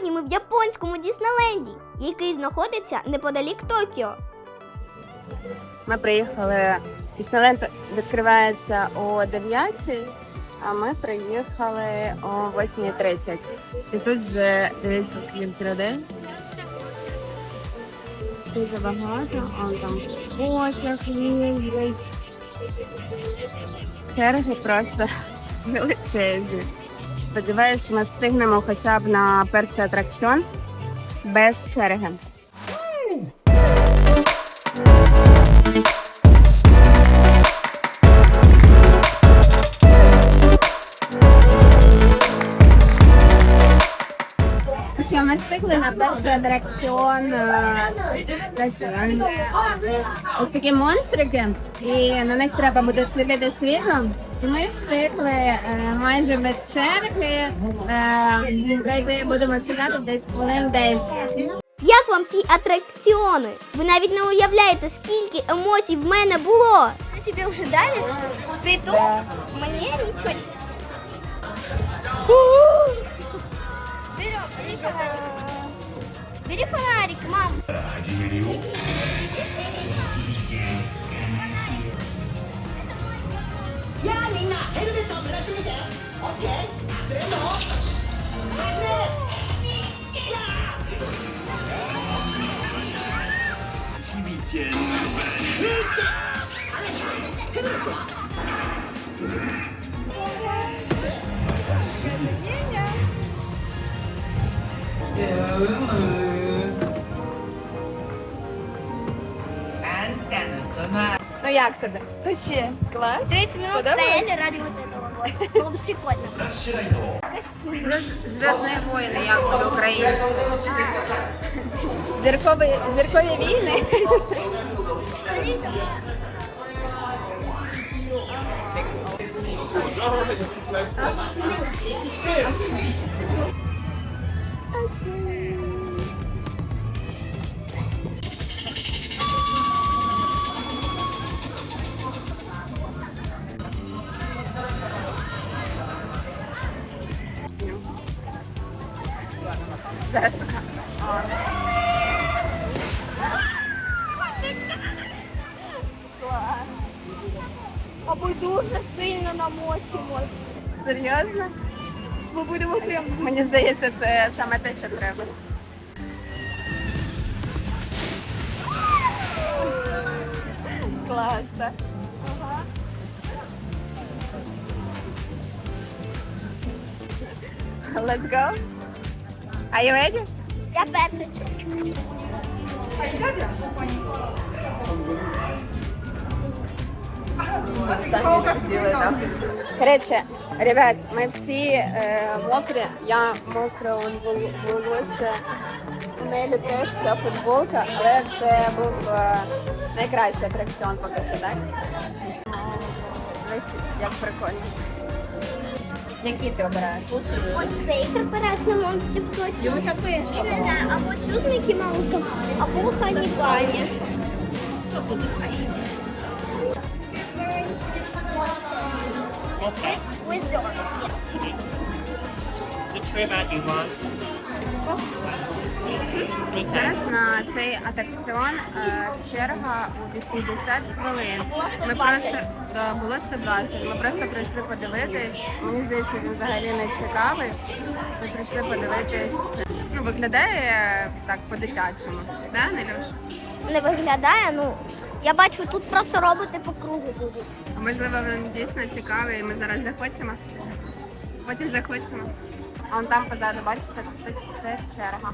Сьогодні ми в японському Діснейленді, який знаходиться неподалік Токіо. Ми приїхали. Діснейленд відкривається о 9, а ми приїхали о 8.30. І тут вже дивіться скільки людей. Дуже багато, а там потяг їздить. Черги просто величезні. Сподіваюся, ми встигнемо хоча б на перший атракціон без черги. Що ми встигли на перший атракціон. е. Ось такі монстрики, і на них треба буде світити світлом. Ми встигли е, майже без черги. Е, будемо сідати десь хвилин 10. Як вам ці атракціони? Ви навіть не уявляєте, скільки емоцій в мене було. Тебе вже давить? Притул? Мені нічого やあみんなヘルメットを照らしてみて。オッケー。隠れんの？始めいやちゃんの番うっヘルメット。は Ну як тобі? Вообще, класс. 30 минут Подобалось? стояли ради вот этого. Было бы прикольно. Зв'язні воїни, як буде українською. Зіркові, зіркові війни. Зараз. А ми дуже сильно намочимось. Серйозно? Ми будемо прям. Мені здається, це саме те, що треба. Класс, так. Let's go. Are you ready? Я там. Коротше, ребят, ми всі е, мокрі. Я мокра, он волосся. У Нелі теж вся футболка, але це був е, найкращий атракціон поки що, так? Ось як прикольно. Який ти обираєш? Оцей корпорація монстрів точно. Іменно або цю з Мікі Маусом, або Хані Бані. Wizard. Which robot you want? Sneak Зараз на цей атракціон е, черга у 80 хвилин. Ми просто да, було 120. Ми просто прийшли подивитись. Мені здається, він взагалі не цікавий. Ми прийшли подивитись. Ну, виглядає так по-дитячому. Да, Нелюш? Не виглядає, ну. Я бачу, тут просто роботи по кругу будуть. А можливо, він дійсно цікавий, і ми зараз захочемо. Потім захочемо. Он там позаду, бачите, це черга.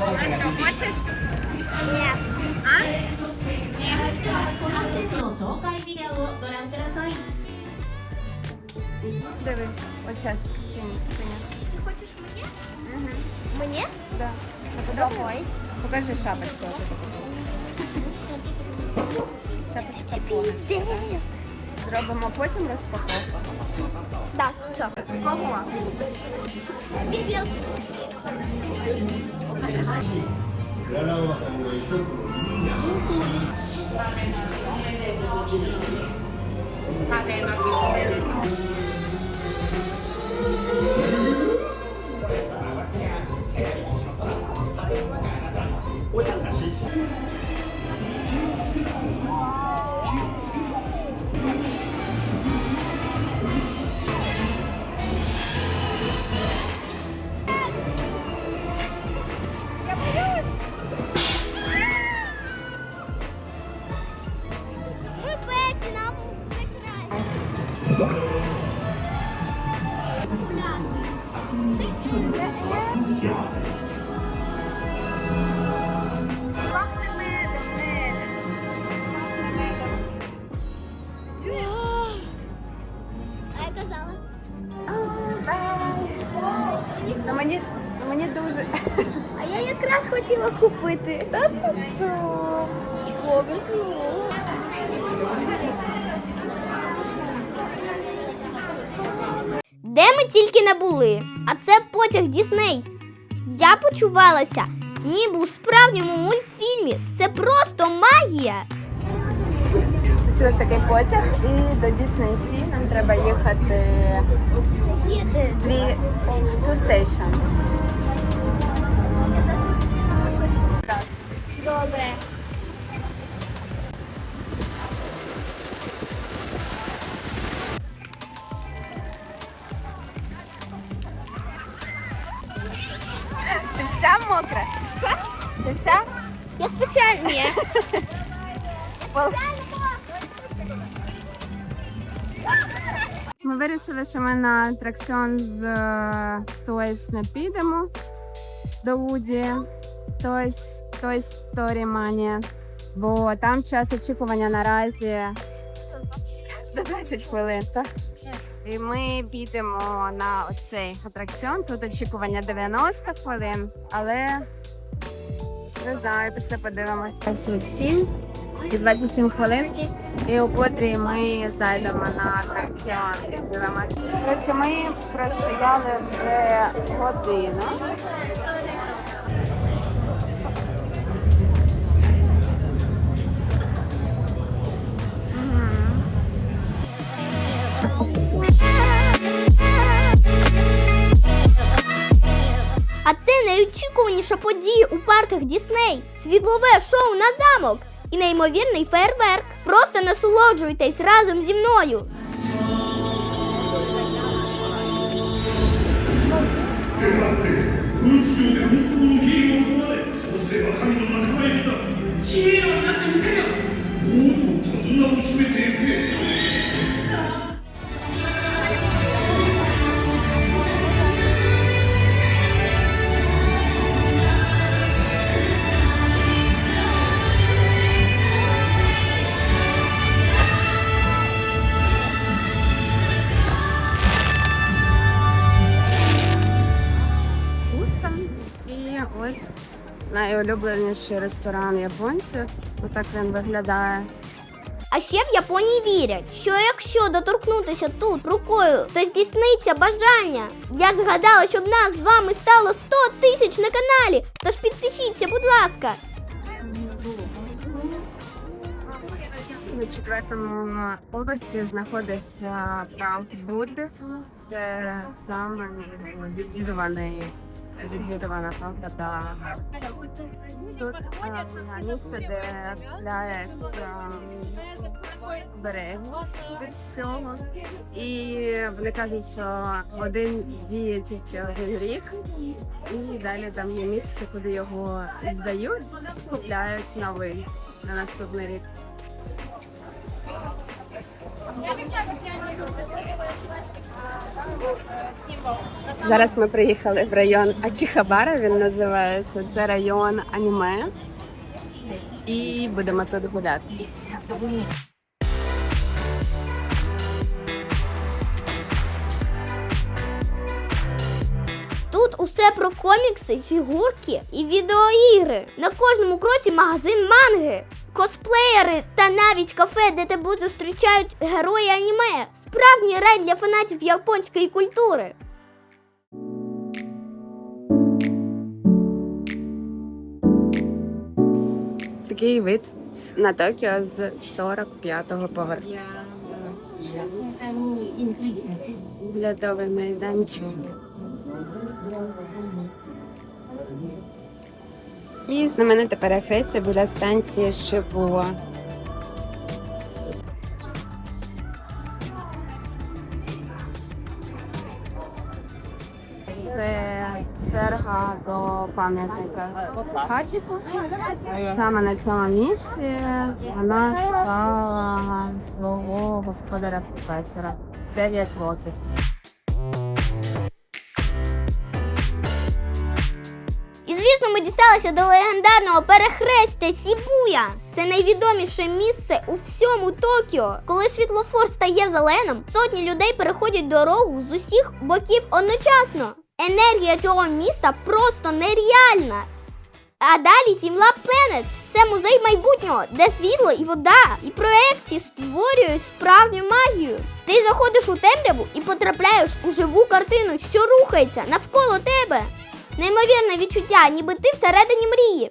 Ну що, хочеш? Ні. А? Дивись, оця синя. Синя. Ти хочеш? Угу. Мені? Да. Давай. Покажи шапочку. Шапочка повна. Зробимо потім розпаковку. Так, все. Кого? Бібіл. Ну мені, мені дуже. А я якраз хотіла купити. Та ти що? Повезло. Де ми тільки не були, а це потяг Дісней. Я почувалася, ніби у справжньому мультфільмі. Це просто магія. Сьогодні такий потяг і до Disney Sea нам треба їхати дві two station. Вирішили, що ми на атракціон з е, Toys не підемо до Вуді. Toys, Toy Story Mania. Бо там час очікування наразі 120 хвилин. Так? І ми підемо на оцей атракціон. Тут очікування 90 хвилин, але не знаю, пішли подивимося. 27 і 27 хвилин. І у котрій ми зайдемо на атракціон. Коротше, ми простояли вже годину. А це найочікуваніша подія у парках Дісней. Світлове шоу на замок і неймовірний фейерверк. Просто насолоджуйтесь разом зі мною. Фусан. Найулюбленіший ресторан японців. Отак він виглядає. А ще в Японії вірять, що якщо доторкнутися тут рукою, то здійсниться бажання. Я згадала, щоб нас з вами стало 100 тисяч на каналі. Тож підпишіться, будь ласка. На четвертому поверсі знаходиться Франк Будди. Це саме відвідуваний відвідувана та Тут е, місце, де купляється берег від всього. І вони кажуть, що один діє тільки один рік, і далі там є місце, куди його здають, купляють новий на наступний рік. Зараз ми приїхали в район Акіхабара, він називається. Це район аніме. І будемо тут гуляти. Тут усе про комікси, фігурки і відеоігри. На кожному кроці магазин манги, косплеєри та навіть кафе, де тебе зустрічають герої аніме. Справжній рай для фанатів японської культури. такий вид на Токіо з 45-го поверху. Льодовий майданчик. І знамените перехрестя біля станції Шибуа. Це черга до пам'ятника Хатіку. Саме на цьому місці вона стала свого господаря професора 9 років. Дісталися до легендарного перехрестя Сібуя. Це найвідоміше місце у всьому Токіо. Коли світлофор стає зеленим, сотні людей переходять дорогу з усіх боків одночасно. Енергія цього міста просто нереальна. А далі Lab Planet – це музей майбутнього, де світло і вода, і проекції створюють справжню магію. Ти заходиш у темряву і потрапляєш у живу картину, що рухається навколо тебе. Неймовірне відчуття, ніби ти всередині мрії.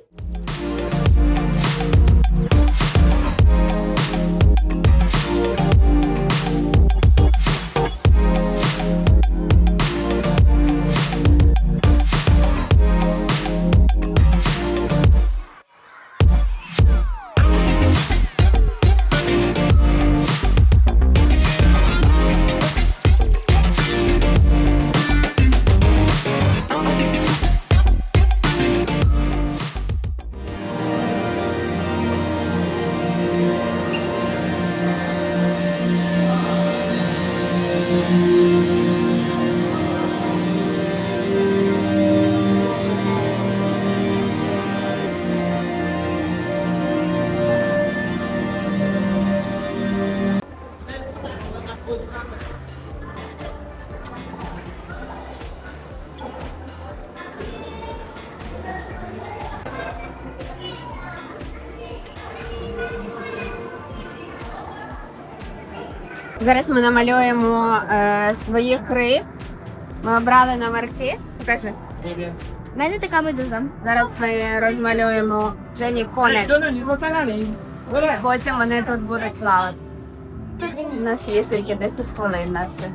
Зараз ми намалюємо е, своїх риб. Ми обрали номерки. Покажи. У мене така медуза. Зараз ми розмалюємо Джені Конек. Потім вони тут будуть плавати. У нас є тільки 10 хвилин на це.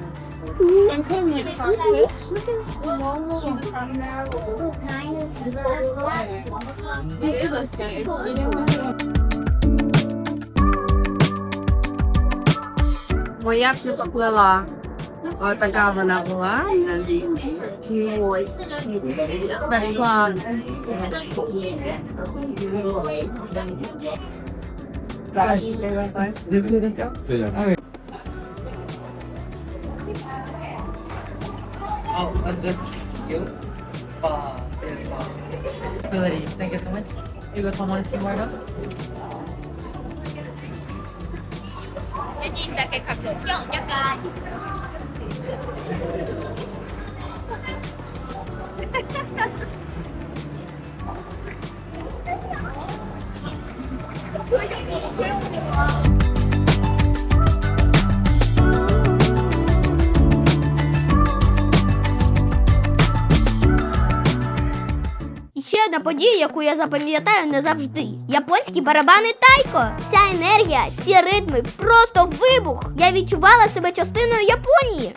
Моя вже поплила. Отака вона була. Ось. Клас. Зараз дивимось. Oh, was this you? Uh, ability. Thank you so much. You got one more 선생님밖에 가끔 약간 소용 소용 одна подія, яку я запам'ятаю назавжди. Японські барабани тайко. Ця енергія, ці ритми, просто вибух. Я відчувала себе частиною Японії.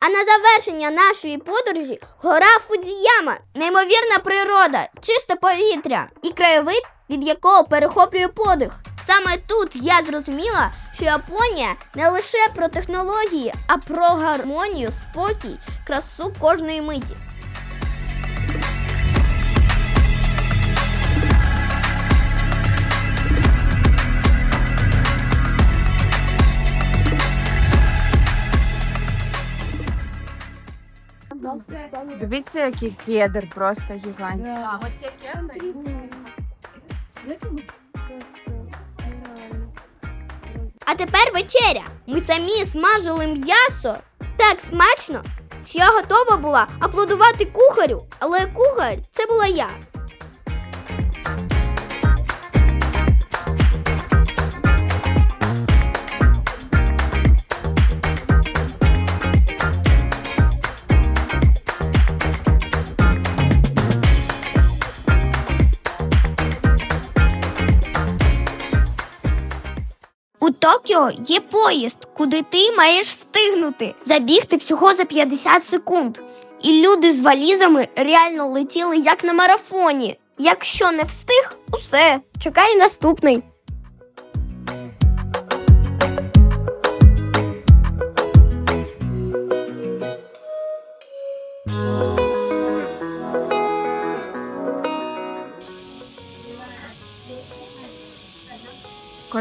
А на завершення нашої подорожі гора Фудзіяма, неймовірна природа, чисте повітря і краєвид, від якого перехоплює подих. Саме тут я зрозуміла, що Японія не лише про технології, а про гармонію, спокій, красу кожної миті. Дивіться, який кедр просто гігантський. А тепер вечеря. Ми самі смажили м'ясо так смачно, що я готова була аплодувати кухарю, але кухар це була я. Токіо є поїзд, куди ти маєш встигнути. Забігти всього за 50 секунд. І люди з валізами реально летіли як на марафоні. Якщо не встиг, усе. Чекай наступний.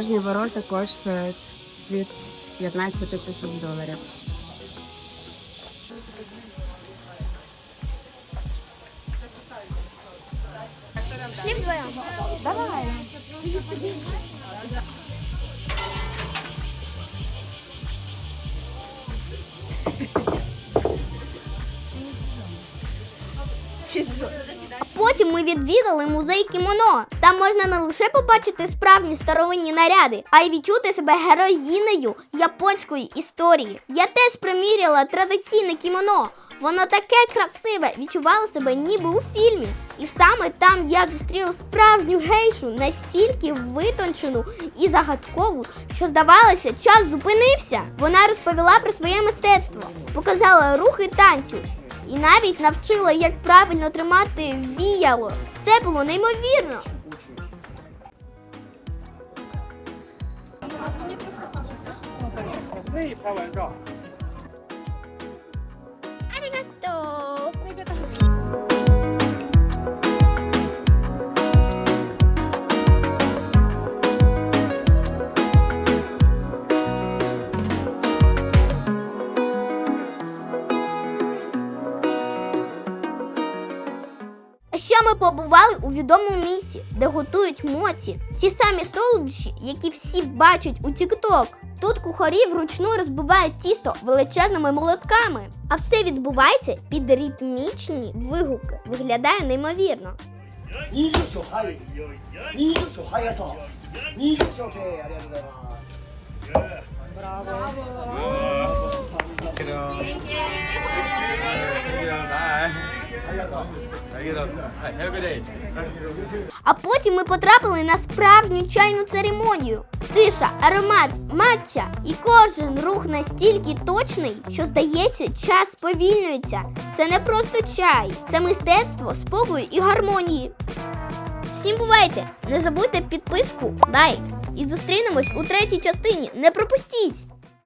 Кожні ворота коштують від 15 тисяч доларів. Потім ми відвідали музей кімоно. Там можна не лише побачити справжні старовинні наряди, а й відчути себе героїнею японської історії. Я теж приміряла традиційне кімоно. Воно таке красиве, відчувала себе ніби у фільмі. І саме там я зустріла справжню гейшу, настільки витончену і загадкову, що здавалося, час зупинився. Вона розповіла про своє мистецтво, показала рухи танцю і навіть навчила, як правильно тримати віяло. Це було неймовірно. А ми побували у відомому місті, де готують моці. Ці самі солодощі, які всі бачать у TikTok. Тут кухарі вручну розбивають тісто величезними молотками. А все відбувається під ритмічні вигуки. Виглядає неймовірно. 二 а потім ми потрапили на справжню чайну церемонію. Тиша, аромат, матча. І кожен рух настільки точний, що здається, час сповільнюється. Це не просто чай, це мистецтво, спокою і гармонії. Всім бувайте! Не забудьте підписку, лайк і зустрінемось у третій частині. Не пропустіть!